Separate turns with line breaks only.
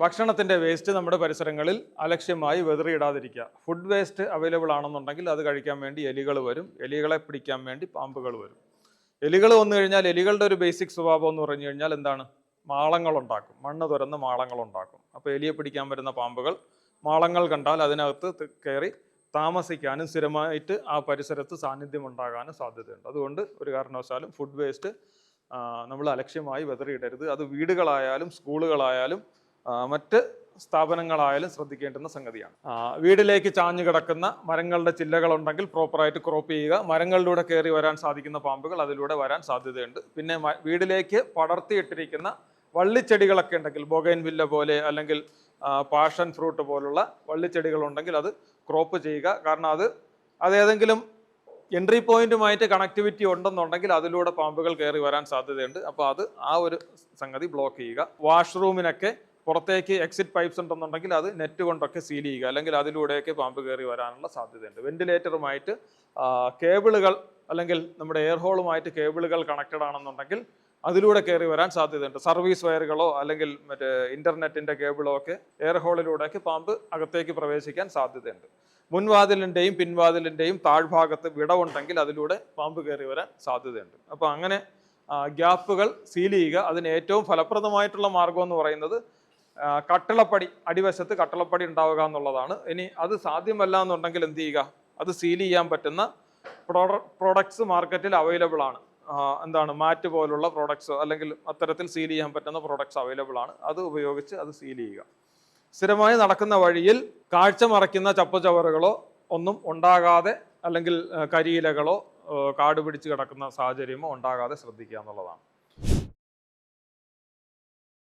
ഭക്ഷണത്തിന്റെ വേസ്റ്റ് നമ്മുടെ പരിസരങ്ങളിൽ അലക്ഷ്യമായി വെതറിയിടാതിരിക്കുക. ഫുഡ് വേസ്റ്റ് അവൈലബിൾ ആണെന്നുണ്ടെങ്കിൽ അത് കഴിക്കാൻ വേണ്ടി എലികൾ വരും. എലികളെ പിടിക്കാൻ വേണ്ടി പാമ്പുകൾ വരും. എലികൾ വന്നു കഴിഞ്ഞാൽ എലികളുടെ ഒരു ബേസിക് സ്വഭാവം എന്ന് പറഞ്ഞു കഴിഞ്ഞാൽ എന്താണ്? മാളങ്ങൾ ഉണ്ടാക്കും. മണ്ണ് തുരന്ന് മാളങ്ങൾ ഉണ്ടാക്കും. അപ്പോൾ എലിയെ പിടിക്കാൻ വരുന്ന പാമ്പുകൾ മാളങ്ങൾ കണ്ടാൽ അതിനകത്ത് കയറി താമസിക്കാനും സ്ഥിരമായിട്ട് ആ പരിസരത്ത് സാന്നിധ്യം ഉണ്ടാകാനും സാധ്യതയുണ്ട്. അതുകൊണ്ട് ഒരു കാരണവശാലും ഫുഡ് വേസ്റ്റ് നമ്മൾ അലക്ഷ്യമായി വെതറിയിടരുത്. അത് വീടുകളായാലും സ്കൂളുകളായാലും മറ്റ് സ്ഥാപനങ്ങളായാലും ശ്രദ്ധിക്കേണ്ടുന്ന സംഗതിയാണ്. വീടിലേക്ക് ചാഞ്ഞു കിടക്കുന്ന മരങ്ങളുടെ ചില്ലകളുണ്ടെങ്കിൽ പ്രോപ്പറായിട്ട് ക്രോപ്പ് ചെയ്യുക. മരങ്ങളിലൂടെ കയറി വരാൻ സാധിക്കുന്ന പാമ്പുകൾ അതിലൂടെ വരാൻ സാധ്യതയുണ്ട്. പിന്നെ വീടിലേക്ക് പടർത്തിയിട്ടിരിക്കുന്ന വള്ളിച്ചെടികളൊക്കെ ഉണ്ടെങ്കിൽ ബൊഗൈൻ വില്ല പോലെ അല്ലെങ്കിൽ പാഷൻ ഫ്രൂട്ട് പോലുള്ള വള്ളിച്ചെടികൾ ഉണ്ടെങ്കിൽ അത് ക്രോപ്പ് ചെയ്യുക. കാരണം അത് അത് ഏതെങ്കിലും എൻട്രി പോയിന്റുമായിട്ട് കണക്ടിവിറ്റി ഉണ്ടെന്നുണ്ടെങ്കിൽ അതിലൂടെ പാമ്പുകൾ കയറി വരാൻ സാധ്യതയുണ്ട്. അപ്പോൾ അത് ആ ഒരു സംഗതി ബ്ലോക്ക് ചെയ്യുക. വാഷ്റൂമിനൊക്കെ പുറത്തേക്ക് എക്സിറ്റ് പൈപ്സ് ഉണ്ടെന്നുണ്ടെങ്കിൽ അത് നെറ്റ് കൊണ്ടൊക്കെ സീൽ ചെയ്യുക. അല്ലെങ്കിൽ അതിലൂടെയൊക്കെ പാമ്പ് കയറി വരാനുള്ള സാധ്യതയുണ്ട്. വെന്റിലേറ്ററുമായിട്ട് കേബിളുകൾ അല്ലെങ്കിൽ നമ്മുടെ എയർ ഹോളുമായിട്ട് കേബിളുകൾ കണക്റ്റഡ് ആണെന്നുണ്ടെങ്കിൽ അതിലൂടെ കയറി വരാൻ സാധ്യതയുണ്ട്. സർവീസ് വയറുകളോ അല്ലെങ്കിൽ മറ്റേ ഇന്റർനെറ്റിന്റെ കേബിളോ ഒക്കെ എയർ ഹോളിലൂടെയൊക്കെ പാമ്പ് അകത്തേക്ക് പ്രവേശിക്കാൻ സാധ്യതയുണ്ട്. മുൻവാതിലിന്റെയും പിൻവാതിലിന്റെയും താഴ്ഭാഗത്ത് വിടവുണ്ടെങ്കിൽ അതിലൂടെ പാമ്പ് കയറി വരാൻ സാധ്യതയുണ്ട്. അപ്പോൾ അങ്ങനെ ഗ്യാപ്പുകൾ സീൽ ചെയ്യുക. അതിന് ഏറ്റവും ഫലപ്രദമായിട്ടുള്ള മാർഗം എന്ന് പറയുന്നത് കട്ടിളപ്പടി അടിവശത്ത് കട്ടിളപ്പടി ഉണ്ടാവുക എന്നുള്ളതാണ്. ഇനി അത് സാധ്യമല്ല എന്നുണ്ടെങ്കിൽ എന്ത് ചെയ്യുക? അത് സീൽ ചെയ്യാൻ പറ്റുന്ന പ്രോഡക്ട്സ് മാർക്കറ്റിൽ അവൈലബിൾ ആണ്. എന്താണ് മാറ്റ് പോലുള്ള പ്രോഡക്ട്സ് അല്ലെങ്കിൽ അത്തരത്തിൽ സീൽ ചെയ്യാൻ പറ്റുന്ന പ്രോഡക്ട്സ് അവൈലബിൾ ആണ്. അത് ഉപയോഗിച്ച് അത് സീൽ ചെയ്യുക. സ്ഥിരമായി നടക്കുന്ന വഴിയിൽ കാഴ്ച മറയ്ക്കുന്ന ചപ്പുചവറുകളോ ഒന്നും ഉണ്ടാകാതെ അല്ലെങ്കിൽ കരിയിലകളോ കാട് പിടിച്ച് കിടക്കുന്ന സാഹചര്യമോ ഉണ്ടാകാതെ ശ്രദ്ധിക്കുക എന്നുള്ളതാണ്.